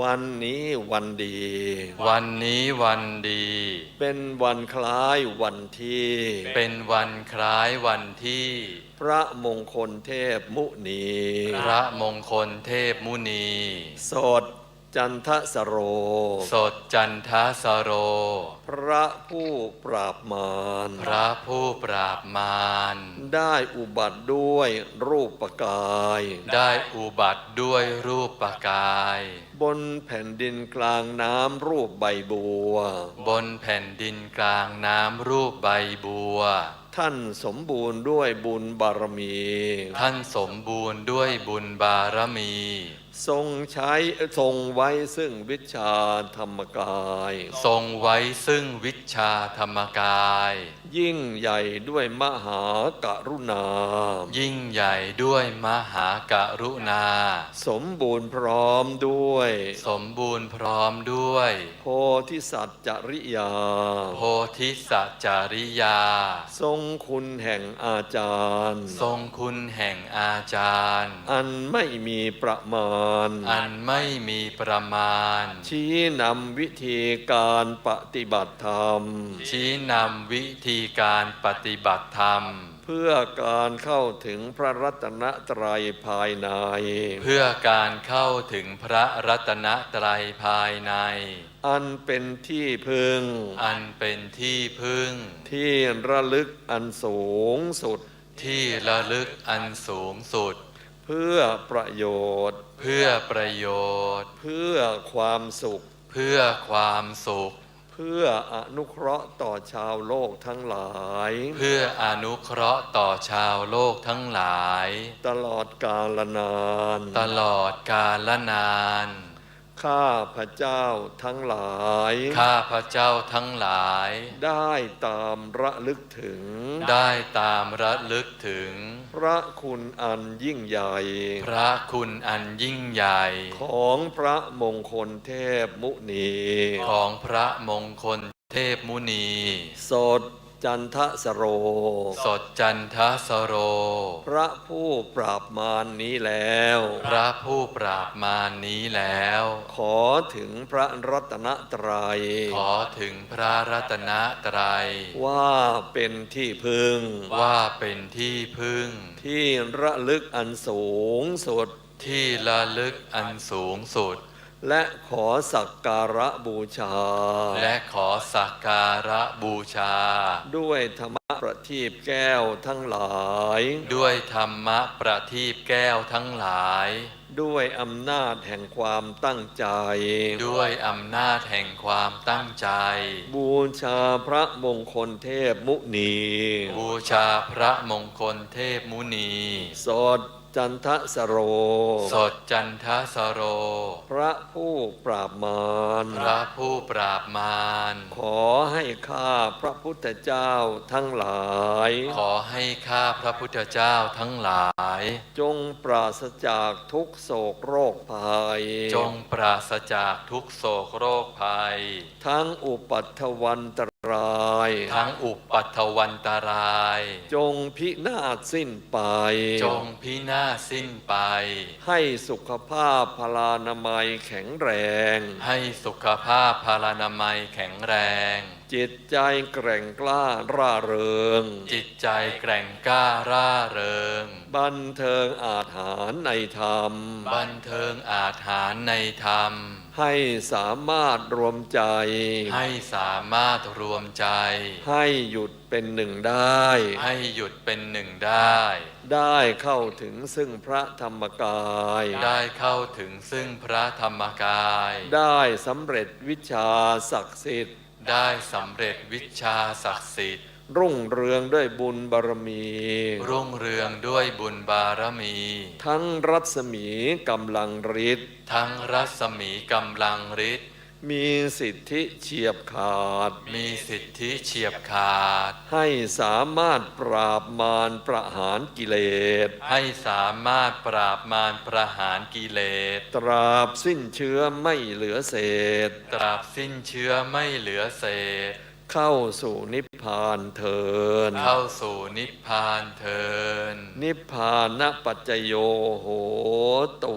วันนี้วันดี วันนี้วันดี เป็นวันคล้ายวันที่ เป็นวันคล้ายวันที่ พระมงคลเทพมุนี พระมงคลเทพมุนี สด จันทสโร สดจันทสโร พระผู้ปราบมารพระผู้ปราบมารได้อุบัติด้วยรูปกาย ได้อุบัติด้วยรูปปกาย บนแผ่นดินกลางน้ำรูปใบบัว บนแผ่นดินกลางน้ำรูปใบบัวท่านสมบูรณ์ด้วยบุญบารมี ท่านสมบูรณ์ด้วยบุญบารมี ทรงใช้ทรงไว้ซึ่งวิชาธรรมกาย ทรงไว้ซึ่งวิชาธรรมกาย ยิ่งใหญ่ด้วยมหากรุณา ยิ่งใหญ่ด้วยมหากรุณา สมบูรณ์พร้อมด้วย สมบูรณ์พร้อมด้วย โพธิสัตว์จริยา โพธิสัจจาริยา ทรงคุณแห่งอาจารย์ ทรงคุณแห่งอาจารย์ อันไม่มีประมาณ อันไม่มีประมาณ ชี้นำวิธีการปฏิบัติธรรม ชี้นำวิธีการปฏิบัติธรรม เพื่อการเข้าถึงพระรัตนตรัยภายใน เพื่อการเข้าถึงพระรัตนตรัยภายใน อันเป็นที่พึง อันเป็นที่พึ่งที่ระลึกอันสูงสุด ที่ระลึกอันสูงสุด เพื่อประโยชน์ เพื่อประโยชน์ เพื่อความสุข เพื่อความสุขเพื่ออนุเคราะห์ต่อชาวโลกทั้งหลาย เพื่ออนุเคราะห์ต่อชาวโลกทั้งหลาย ตลอดกาลนาน ตลอดกาลนาน ข้าพระเจ้าทั้งหลาย ข้าพระเจ้าทั้งหลาย ได้ตามระลึกถึง ได้ตามระลึกถึง พระคุณอันยิ่งใหญ่ พระคุณอันยิ่งใหญ่ ของพระมงคลเทพมุนี ของพระมงคลเทพมุนี สด จันทสโร สดจันทสโร พระผู้ปราบมารนี้แล้ว พระผู้ปราบมารนี้แล้ว ขอถึงพระรัตนตรัย ขอถึงพระรัตนตรัย ว่าเป็นที่พึงว่าเป็นที่พึ่ง ที่ระลึกอันสูงสุด ที่ระลึกอันสูงสุด และขอสักการะบูชา และขอสักการะบูชา ด้วยธรรมประทีปแก้วทั้งหลาย ด้วยธรรมะประทีปแก้วทั้งหลาย ด้วยอำนาจแห่งความตั้งใจ ด้วยอำนาจแห่งความตั้งใจ บูชาพระมงคลเทพมุนี บูชาพระมงคลเทพมุนี สด จันทสโร สดจันทสโร พระผู้ปราบมารพระผู้ปราบมารขอให้ข้าพระพุทธเจ้าทั้งหลาย ขอให้ข้าพระพุทธเจ้าทั้งหลาย จงปราศจากทุกโศกโรคภัย จงปราศจากทุกโศกโรคภัย ทั้งอุปัตถวันตราย ทั้งอุปัตถวันตราย จงพินาศสิ้นไป จงพินาศสิ้นไป ให้สุขภาพพลานามัยแข็งแรง ให้สุขภาพพารานามัยแข็งแรง จิตใจแกร่งกล้าร่าเริง จิตใจแกร่งกล้าร่าเริง บันเทิงอาจหารในธรรม บันเทิงอาจหารในธรรม ให้สามารถรวมใจ ให้สามารถรวมใจ ให้หยุดเป็นหนึ่งได้ ให้หยุดเป็นหนึ่งได้ ได้เข้าถึงซึ่งพระธรรมกาย ได้เข้าถึงซึ่งพระธรรมกาย ได้สำเร็จวิชาศักดิ์สิทธิ์ ได้สำเร็จวิชาศักดิ์สิทธิ์รุ่งเรืองด้วยบุญบารมี รุ่งเรืองด้วยบุญบารมี ทั้งรัศมีกำลังฤทธิ์ ทั้งรัศมีกำลังฤทธิ์ มีสิทธิเฉียบขาด มีสิทธิเฉียบขาด ให้สามารถปราบมารประหารกิเลส ให้สามารถปราบมารประหารกิเลส ตราบสิ้นเชื้อไม่เหลือเศษ ตราบสิ้นเชื้อไม่เหลือเศษ เข้าสู่นิพพานเทินเข้าสู่นิพพานเทินนิพพานปัจจโยโหตุ